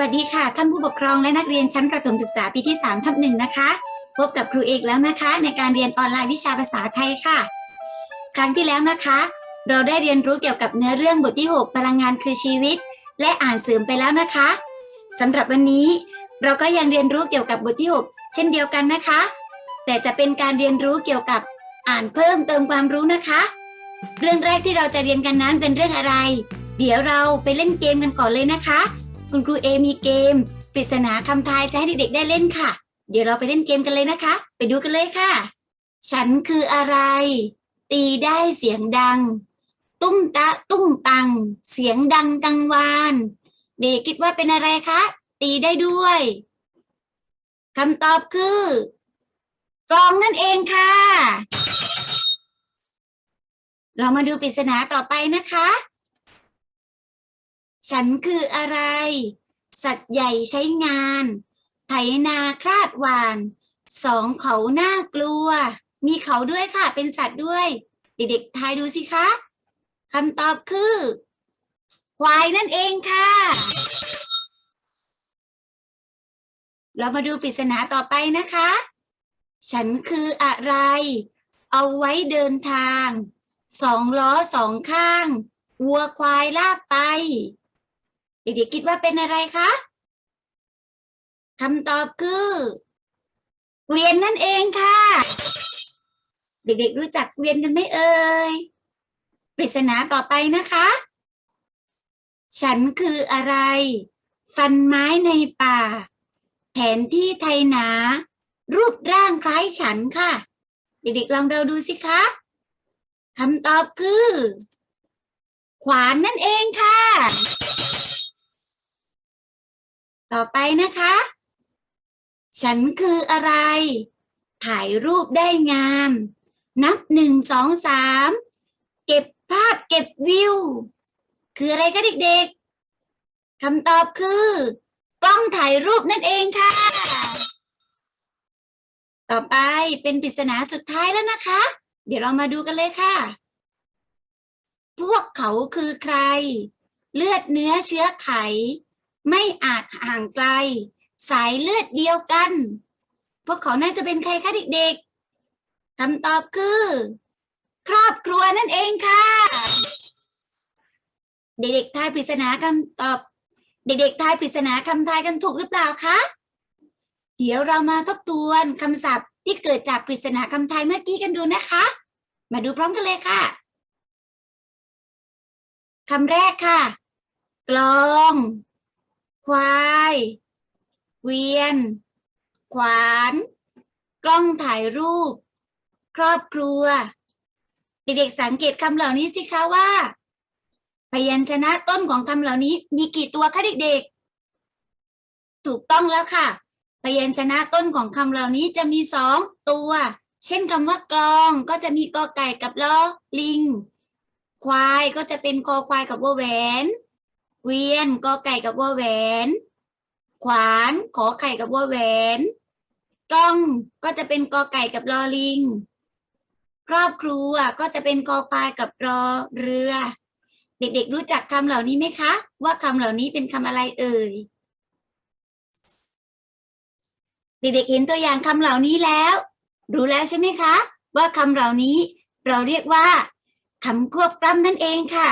วัสดีค่ะ ท่านผู้ปกครองและนักเรียนชั้นประถมศึกษาปีที่3ทับหนึ่งนะคะ พบกับครูเอกแล้วนะคะ ในการเรียนออนไลน์วิชาภาษาไทยค่ะ ครั้งที่แล้วนะคะ เราได้เรียนรู้เกี่ยวกับเนื้อเรื่องบทที่ 6 พลังงานคือชีวิต และอ่านเสริมไปแล้วนะคะสำหรับวันนี้เราก็ยังเรียนรู้เกี่ยวกับบทที่ 6 เช่นเดียวกันนะคะ แต่จะเป็นการเรียนรู้เกี่ยวกับอ่านเพิ่มเติมความรู้นะคะ เรื่องแรกที่เราจะเรียนกันนั้นเป็นเรื่องอะไร เดี๋ยวเราไปเล่นเกมกันก่อนเลยนะคะ คุณครูเอมีเกม ปริศนาคำทายจะให้เด็กๆได้เล่นค่ะ เดี๋ยวเราไปเล่นเกมกันเลยนะคะ ไปดูกันเลยค่ะ ฉันคืออะไร ตีได้เสียงดัง ตุ้มตะตุ้มตัง เสียงดังกังวาน เด็กคิดว่าเป็นอะไรคะ ตีได้ด้วยคำตอบคือกลองนั่นเองค่ะ เรามาดูปริศนาต่อไปนะคะ ฉันคืออะไร สัตว์ใหญ่ใช้งาน ไถนาคลาดหวาน สองเขาหน่ากลัว มีเขาด้วยค่ะ เป็นสัตว์ด้วย เด็กๆทายดูสิคะคำตอบคือ ควายนั่นเองค่ะ เรามาดูปริศนาต่อไปนะคะ ฉันคืออะไร เอาไว้เดินทาง สองล้อสองข้าง วัวควายลากไป เด็กๆคิดว่าเป็นอะไรคะคำตอบคือเกวียนนั่นเองค่ะ เด็กๆรู้จักเกวียนกันไหมเอ่ยปริศนาต่อไปนะคะ ฉันคืออะไร ฟันไม้ในป่า แผนที่ไทยหนา รูปร่างคล้ายฉันค่ะ เด็กๆลองเดาดูสิคะคำตอบคือ ขวานนั่นเองค่ะ ต่อไปนะคะ ฉันคืออะไร ถ่ายรูปได้งาม นับหนึ่งสองสามเก็บภาพเก็บวิว คืออะไรคะเด็กๆคำตอบคือกล้องถ่ายรูปนั่นเองค่ะ ต่อไปเป็นปริศนาสุดท้ายแล้วนะคะ เดี๋ยวเรามาดูกันเลยค่ะ พวกเขาคือใคร เลือดเนื้อเชื้อไข ไม่อาจห่างไกล สายเลือดเดียวกัน พวกเขาน่าจะเป็นใครคะเด็กๆคำตอบคือ ครอบครัวนั่นเองค่ะ เด็กๆทายปริศนาคำตอบ เด็กๆทายปริศนาคำทายกันถูกหรือเปล่าคะเดี๋ยวเรามาทบทวนคำศัพท์ที่เกิดจากปริศนาคำทายเมื่อกี้กันดูนะคะ มาดูพร้อมกันเลยค่ะคำแรกค่ะ กลอง ควาย เวียน ขวาน กล้องถ่ายรูป ครอบครัว เด็กๆสังเกตคำเหล่านี้สิคะว่า พยัญชนะต้นของคำเหล่านี้มีกี่ตัวคะเด็กๆ ถูกต้องแล้วค่ะ พยัญชนะต้นของคำเหล่านี้จะมีสองตัว เช่นคำว่ากลองก็จะมีกอไก่กับลอลิง ควายก็จะเป็นคอควายกับวแหวน เวียนกอไก่กับวอแหวน ขวานขอไข่กับวอแหวนกล้องก็จะเป็นกอไก่กับลอลิง ครอบครัวก็จะเป็นกอควายกับรอเรือ เด็กๆรู้จักคำเหล่านี้ไหมคะ ว่าคำเหล่านี้เป็นคำอะไรเอ่ย เด็กๆเห็นตัวอย่างคำเหล่านี้แล้ว รู้แล้วใช่ไหมคะ ว่าคำเหล่านี้เราเรียกว่าคำควบกล้ำนั่นเองค่ะ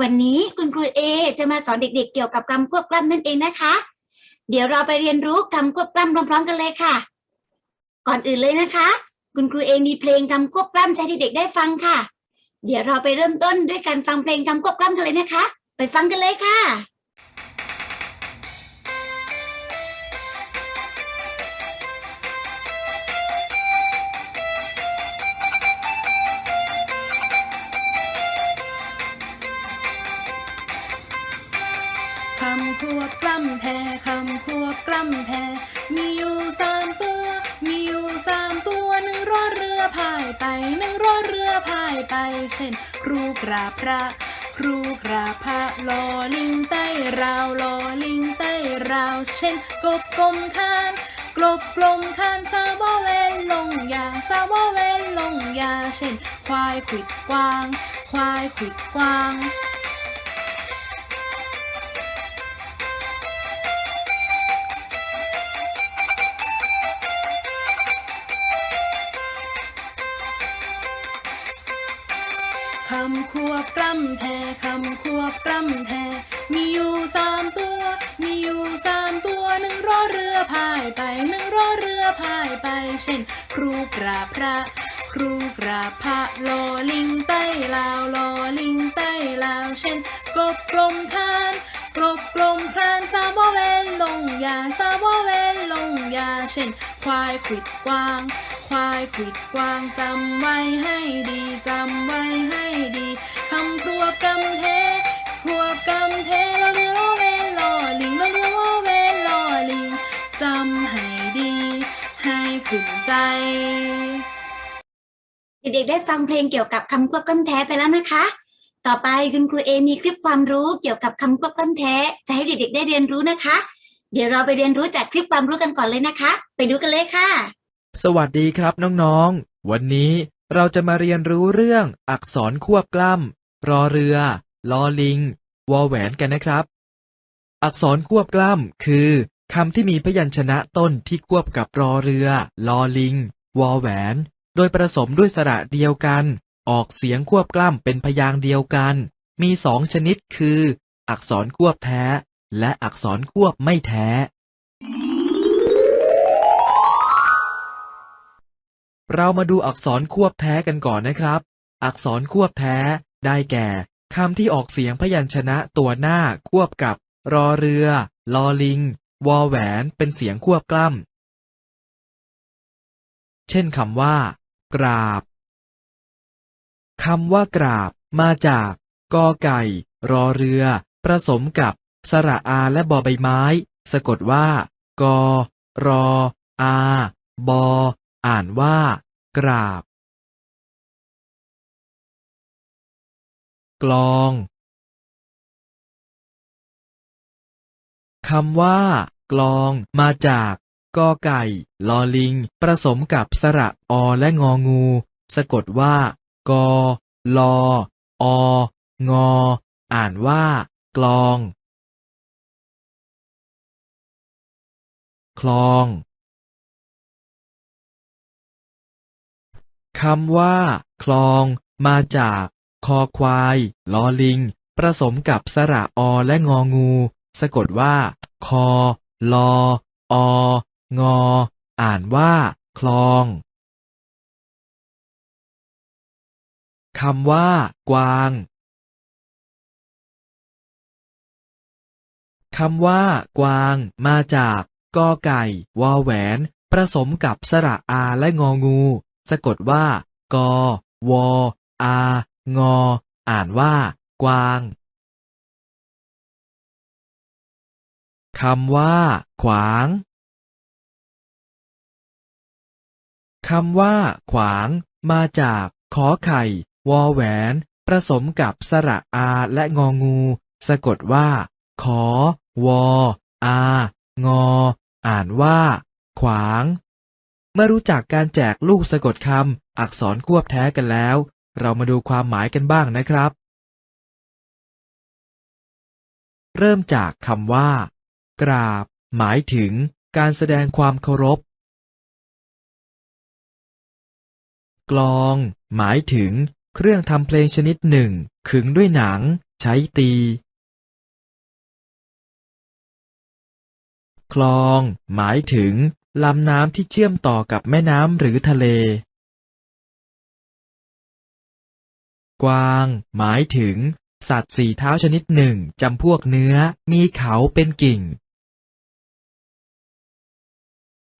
วันนี้คุณครูเอจะมาสอนเด็กๆ เกี่ยวกับคำควบกล้ำนั่นเองนะคะ เดี๋ยวเราไปเรียนรู้คำควบกล้ำพร้อมๆกันเลยค่ะ ก่อนอื่นเลยนะคะ คุณครูเอมีเพลงคำควบกล้ำจะให้เด็กๆได้ฟังค่ะ เดี๋ยวเราไปเริ่มต้นด้วยการฟังเพลงคำควบกล้ำกันเลยนะคะ ไปฟังกันเลยค่ะ ควบกล้ำแพคำควบกล้ำแพมีอยู่สามตัว มีอยู่สามตัวหนึ่งรอเรือพายไปหนึ่งรอเรือพายไป เช่น ครูกราพระ ครูกราพระลอลิงใต้ราวลอลิงใต้ราว เช่น กบกลมคานกลบกลมคานสาวเวนลงยาสาวเวนลงยา เช่น ควายขวิดกวาง ควายขวิดกวาง เช่น ครูกราพระครูกราพระลอลิงใต้ลาวลอลิงใต้ลาวเช่นกบกลมคานกบกลมคลานสามวอแวนลงยาสามวอแวนลงยาเช่น ควายขิดกวาง ควายขิดกวางจำไว้ให้ดีจำไว้ให้ดีคำครัวกำเทครัวกำเท ขึ้นใจ เด็กๆได้ฟังเพลงเกี่ยวกับคำควบกล้ำแท้ไปแล้วนะคะ ต่อไปคุณครูเอมีคลิปความรู้เกี่ยวกับคำควบกล้ำแท้ จะให้เด็กๆได้เรียนรู้นะคะ เดี๋ยวเราไปเรียนรู้จากคลิปความรู้กันก่อนเลยนะคะ ไปดูกันเลยค่ะ สวัสดีครับน้องๆ วันนี้เราจะมาเรียนรู้เรื่องอักษรควบกล้ำรอเรือ ลอลิง วอแหวนกันนะครับ อักษรควบกล้ำคือ คำที่มีพยัญชนะต้นที่ควบกับรอเรือ ลอลิง วอแหวน โดยผสมด้วยสระเดียวกัน ออกเสียงควบกล้ำเป็นพยางค์เดียวกัน มีสองชนิดคือ อักษรควบแท้ และอักษรควบไม่แท้ เรามาดูอักษรควบแท้กันก่อนนะครับ อักษรควบแท้ ได้แก่คำที่ออกเสียงพยัญชนะตัวหน้าควบกับ รอเรือ ลอลิง วอแหวนเป็นเสียงควบกล้ำ เช่นคำว่า กราบ คำว่ากราบ มาจากกอไก่ รอเรือ ผสมกับ สระอาและบอใบไม้ สะกดว่า กอ รอ อา บอ อ่านว่า กราบ กลอง คำว่า กลอง มาจากกอไก่ ลอลิง ผสมกับสระอและงองู สะกดว่า กอ ลอ อ งอ อ่านว่า กลอง คลองคำว่า คลอง มาจาก คอควาย ลอลิง ผสมกับสระอและงองู สะกดว่า คอ ลอ อ งอ อ่านว่า คลองคำว่า กวางคำว่า กวาง มาจากกอไก่ วอแหวน ผสมกับสระอาและงองู สะกดว่า กอ วอ อา งอ อ่านว่า กวาง คำว่า ขวางคำว่า ขวาง มาจาก ขอไข่ วอแหวน ผสมกับสระอาและงองู สะกดว่า ขอ วอ อา งอ อ่านว่า ขวาง เมื่อรู้จักการแจกลูกสะกดคำอักษรควบแท้กันแล้ว เรามาดูความหมายกันบ้างนะครับ เริ่มจากคำว่า กราบ หมายถึงการแสดงความเคารพ กลอง หมายถึงเครื่องทำเพลงชนิดหนึ่ง ขึงด้วยหนัง ใช้ตี คลอง หมายถึงลำน้ำที่เชื่อมต่อกับแม่น้ำหรือทะเล กวาง หมายถึง สัตว์สี่เท้าชนิดหนึ่งจำพวกเนื้อ มีเขาเป็นกิ่ง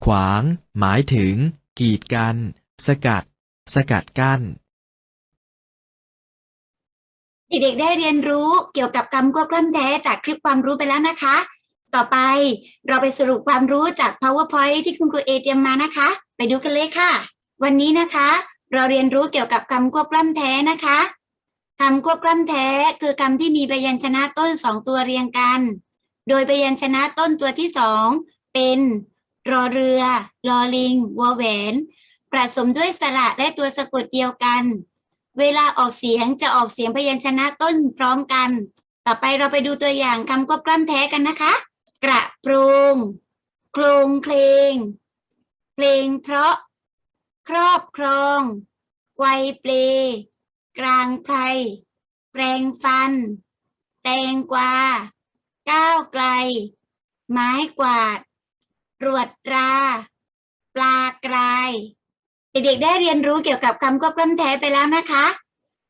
ขวาง หมายถึง กีดกัน สกัด สกัดกั้น เด็กๆได้เรียนรู้เกี่ยวกับคำควบกล้ำแท้จากคลิปความรู้ไปแล้วนะคะ ต่อไปเราไปสรุปความรู้จาก powerpoint ที่คุณครูเอเตรียมมานะคะ ไปดูกันเลยค่ะ วันนี้นะคะ เราเรียนรู้เกี่ยวกับคำควบกล้ำแท้นะคะคำควบกล้ำแท้คือคำที่มีพยัญชนะต้นสองตัวเรียงกัน โดยพยัญชนะต้นตัวที่สองเป็น รอเรือ ลอลิง วอแหวน ผสมด้วยสระและตัวสะกดเดียวกัน เวลาออกเสียงจะออกเสียงพยัญชนะต้นพร้อมกัน ต่อไปเราไปดูตัวอย่างคำควบกล้ำแท้กันนะคะ กระปรุงโครงเพลง เพลงเพราะ ครอบครองไกวเปล กลางไพรแปรงฟัน แตงกวา ก้าวไกล ไม้กวาด รวจตรา ปลากราย เด็กๆได้เรียนรู้เกี่ยวกับคำควบกล้ำแท้ไปแล้วนะคะ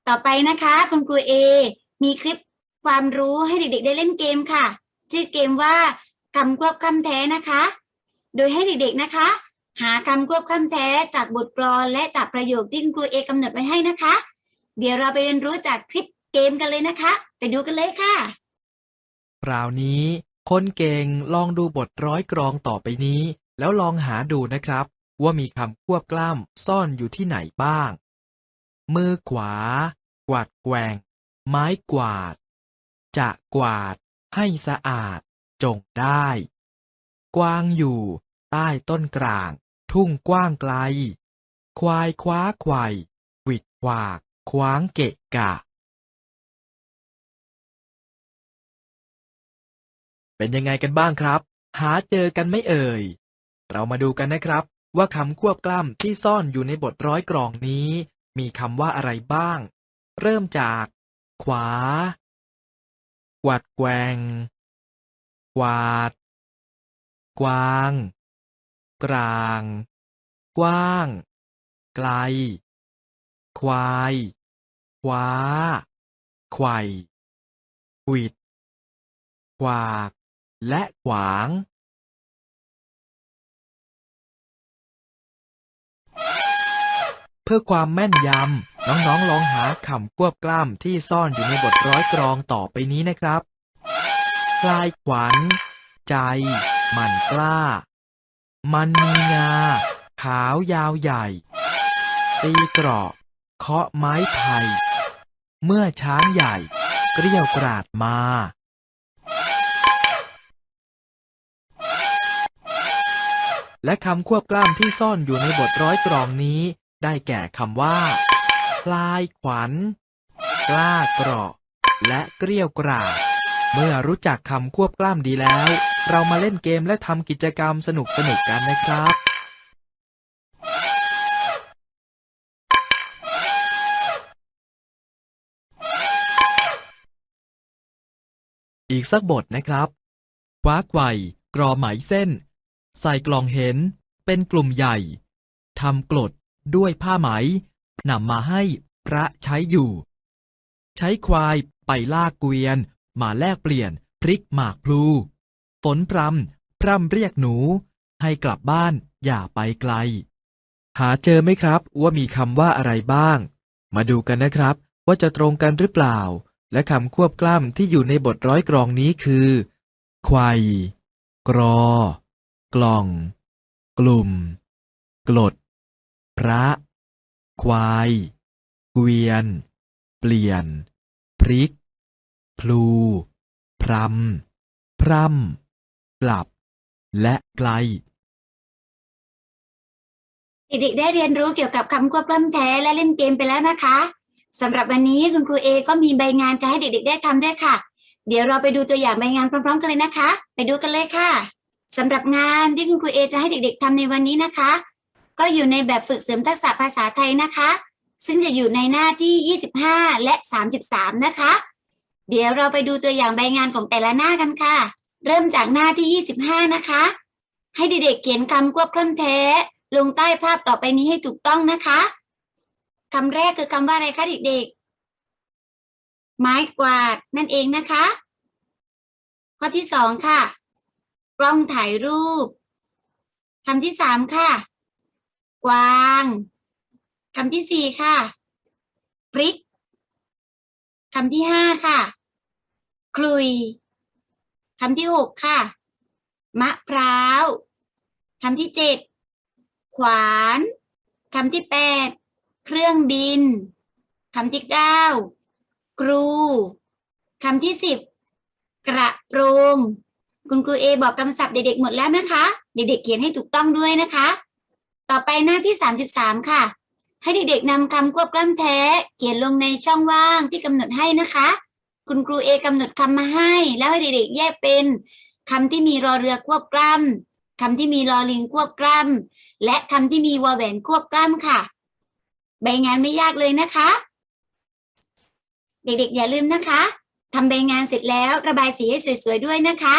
ต่อไปนะคะคุณครูเอมีคลิปความรู้ให้เด็กๆได้เล่นเกมค่ะ ชื่อเกมว่าคำควบกล้ำแท้นะคะ โดยให้เด็กๆนะคะ หาคำควบกล้ำแท้จากบทกลอนและจากประโยคที่คุณครูเอกำหนดไว้ให้นะคะ เดี๋ยวเราไปเรียนรู้จากคลิปเกมกันเลยนะคะ ไปดูกันเลยค่ะคราวนี้ คนเก่งลองดูบทร้อยกรองต่อไปนี้ แล้วลองหาดูนะครับ ว่ามีคำควบกล้ำซ่อนอยู่ที่ไหนบ้าง มือขวา กวาดแกว่ง ไม้กวาด จะกวาด ให้สะอาด จงได้ กวางอยู่ ใต้ต้นกลาง ทุ่งกว้างไกล ควายคว้าไขว่หวิดขวาก คว้างเกะกะ เป็นยังไงกันบ้างครับ หาเจอกันไม่เอ่ย เรามาดูกันนะครับ ว่าคำควบกล้ำที่ซ่อนอยู่ในบทร้อยกรองนี้ มีคำว่าอะไรบ้าง เริ่มจาก ขวา กวาดแกงกวาด กวาง กลาง กว้าง ไกล ควายคว้าไข่หวิดขวาก และขวางเพื่อความแม่นยำ น้องๆ ลองหาคำควบกล้ำที่ซ่อนอยู่ในบทร้อยกรองต่อไปนี้นะครับ คลายขวัญ ใจ มันกล้า มันมีงา ขาวยาวใหญ่ ตีกราะเคาะไม้ไผ่เมื่อช้างใหญ่ เกลี้ยวกราดมา และคำควบกล้ำที่ซ่อนอยู่ในบทร้อยกรองนี้ ได้แก่คำว่าพลายขวัญกล้าเกราะ และเกลี้ยวกราดเมื่อรู้จักคำควบกล้ำดีแล้ว เรามาเล่นเกมและทำกิจกรรมสนุกสนุกกันนะครับอีกสักบทนะครับคว้าไกวกรอไหมเส้น ใส่กล่องเห็น เป็นกลุ่มใหญ่ทำกรดด้วยผ้าไหมนำมาให้พระใช้อยู่ ใช้ควายไปลากเกวียน มาแลกเปลี่ยนพริกหมากพลู ฝนพรำพร่ำเรียกหนู ให้กลับบ้านอย่าไปไกล หาเจอไหมครับว่ามีคำว่าอะไรบ้าง มาดูกันนะครับ ว่าจะตรงกันหรือเปล่า และคำควบกล้ำที่อยู่ในบทร้อยกรองนี้คือควายกรอ กล่อง กลุ่ม กลด พระ ควาย เกวียน เปลี่ยน พริก พลู พรำ พร่ำ กลับ และไกล เด็กๆได้เรียนรู้เกี่ยวกับคำควบกล้ำแท้และเล่นเกมไปแล้วนะคะสำหรับวันนี้คุณครูเอก็มีใบงานจะให้เด็กๆได้ทำด้วยค่ะ เดี๋ยวเราไปดูตัวอย่างใบงานพร้อมๆกันเลยนะคะ ไปดูกันเลยค่ะ สำหรับงานที่คุณครูเอจะให้เด็กๆทำในวันนี้นะคะ ก็อยู่ในแบบฝึกเสริมทักษะภาษาไทยนะคะ ซึ่งจะอยู่ในหน้าที่ 25 และ 33 นะคะ เดี๋ยวเราไปดูตัวอย่างใบงานของแต่ละหน้ากันค่ะ เริ่มจากหน้าที่ 25 นะคะ ให้เด็กๆเขียนคำควบกล้ำแท้ ลงใต้ภาพต่อไปนี้ให้ถูกต้องนะคะคำแรกคือคำว่าอะไรคะเด็กๆ ไม้กวาดนั่นเองนะคะ ข้อที่สองค่ะ กล้องถ่ายรูปคำที่สามค่ะ กวางคำที่สี่ค่ะ พริกคำที่ห้าค่ะ คลุยคำที่หกค่ะ มะพร้าวคำที่เจ็ดขวานคำที่แปดเครื่องบินคำที่เก้าครูคำที่สิบกระโปรง คุณครูเอบอกคำศัพท์เด็กๆหมดแล้วนะคะ เด็กๆเขียนให้ถูกต้องด้วยนะคะ ต่อไปหน้าที่สามสิบสามค่ะ ให้เด็กๆนำคำควบกล้ำแท้ เขียนลงในช่องว่างที่กำหนดให้นะคะ คุณครูเอกำหนดคำมาให้ แล้วให้เด็กๆแยกเป็นคำที่มีรอเรือควบกล้ำคำที่มีรอลิงควบกล้ำและคำที่มีวอแหวนควบกล้ำค่ะ ใบงานไม่ยากเลยนะคะ เด็กๆอย่าลืมนะคะทำใบงานเสร็จแล้วระบายสีให้สวยๆด้วยนะคะ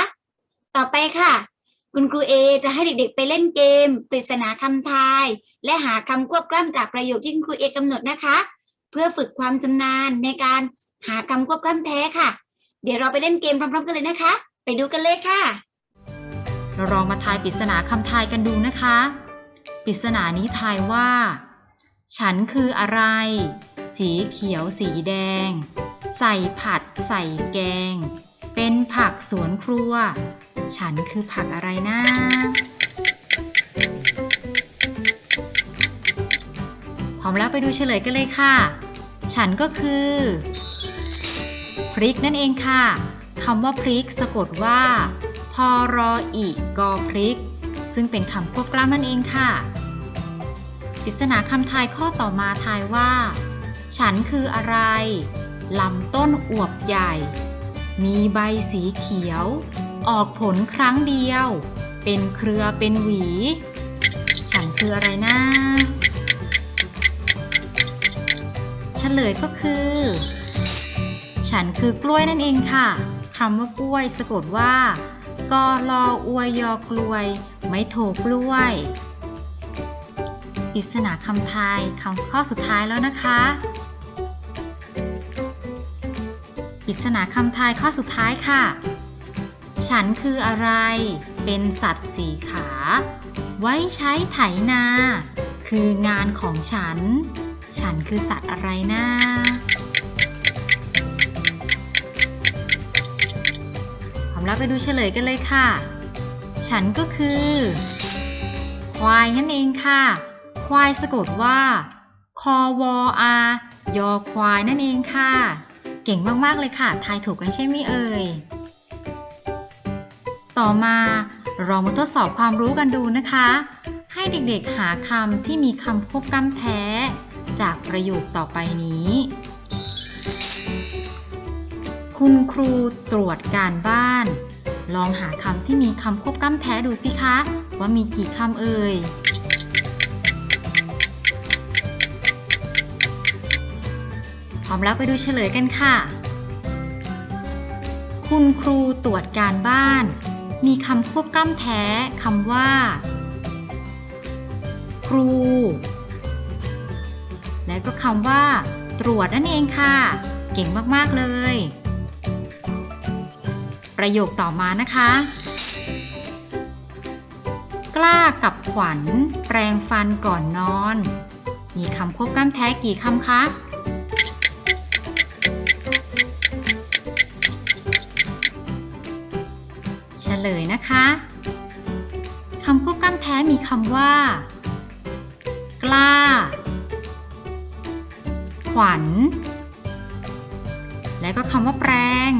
ต่อไปค่ะ คุณครูเอจะให้เด็กๆ ไปเล่นเกม ปริศนาคำทาย และหาคำควบกล้ำจากประโยคที่คุณครูเอกำหนดนะคะ เพื่อฝึกความชำนาญในการหาคำควบกล้ำแท้ค่ะ เดี๋ยวเราไปเล่นเกมพร้อม ๆ กันเลยนะคะ ไปดูกันเลยค่ะ เราลองมาทายปริศนาคำทายกันดูนะคะ ปริศนานี้ทายว่า ฉันคืออะไร สีเขียวสีแดง ใส่ผัด ใส่แกง เป็นผักสวนครัว ฉันคือผักอะไรนะ พร้อมแล้วไปดูเฉลยกันเลยค่ะ ฉันก็คือ พริกนั่นเองค่ะคำว่าพริกสะกดว่าพอรออีกกอพริก ซึ่งเป็นคำควบกล้ำนั่นเองค่ะปริศนาคำทายข้อต่อมาทายว่า ฉันคืออะไรลำต้นอวบใหญ่ มีใบสีเขียว ออกผลครั้งเดียว เป็นเครือเป็นหวี ฉันคืออะไรนะเฉลยก็คือ ฉันคือกล้วยนั่นเองค่ะคำว่ากล้วยสะกดว่ากอลออวยยอกล้วย ไม่โถกล้วยปริศนาคำทายคำข้อสุดท้ายแล้วนะคะ ปริศนาคำทายข้อสุดท้ายค่ะ ฉันคืออะไร เป็นสัตว์สีขา ไว้ใช้ไถนา คืองานของฉัน ฉันคือสัตว์อะไรนะพร้อมแล้วไปดูเฉลยกันเลยค่ะ ฉันก็คือ ควายนั่นเองค่ะ ควายสะกดว่าคอวออายอควายนั่นเองค่ะ เก่งมากๆเลยค่ะ ทายถูกกันใช่ไหมเอ่ย ต่อมาเรามาทดสอบความรู้กันดูนะคะ ให้เด็กๆหาคำที่มีคำควบกล้ำแท้ จากประโยคต่อไปนี้ คุณครูตรวจการบ้าน ลองหาคำที่มีคำควบกล้ำแท้ดูสิคะ ว่ามีกี่คำเอ่ย พร้อมแล้วไปดูเฉลยกันค่ะ คุณครูตรวจการบ้าน มีคำควบกล้ำแท้คำว่า ครู และก็คำว่า ตรวจนั่นเองค่ะ เก่งมากๆเลย ประโยคต่อมานะคะกล้ากับขวัญ แปรงฟันก่อนนอน มีคำควบกล้ำแท้กี่คำคะ นะคะคำควบกล้ำแท้มีคำว่า กล้า ขวัญ และก็คำว่าแปรง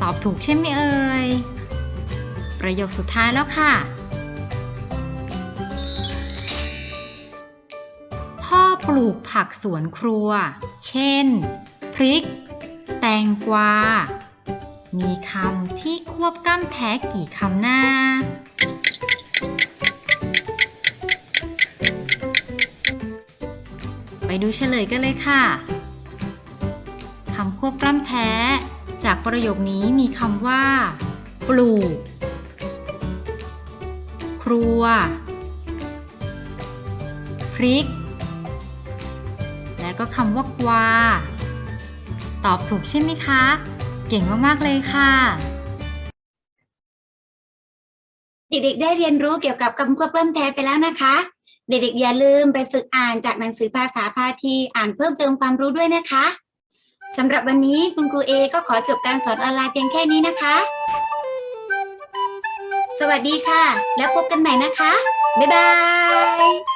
ตอบถูกใช่ไหมเอ่ย ประโยคสุดท้ายแล้วค่ะ พ่อปลูกผักสวนครัว เช่น พริก แตงกวา มีคำที่ควบกล้ำแท้กี่คำหน้า ไปดูเฉลยกันเลยค่ะ คำควบกล้ำแท้ จากประโยคนี้มีคำว่า ปลูก ครัว พริก และก็คำว่ากวา ตอบถูกใช่ไหมคะ เก่งมากๆเลยค่ะ เด็กๆ ได้เรียนรู้เกี่ยวกับคำควบเริ่มแทนไปแล้วนะคะ เด็กๆ อย่าลืมไปฝึกอ่านจากหนังสือภาษาพาทีอ่านเพิ่มเติมความรู้ด้วยนะคะสำหรับวันนี้คุณครูเอก็ขอจบการสอนออนไลน์เพียงแค่นี้นะคะ สวัสดีค่ะ แล้วพบกันใหม่นะคะ บ๊ายบาย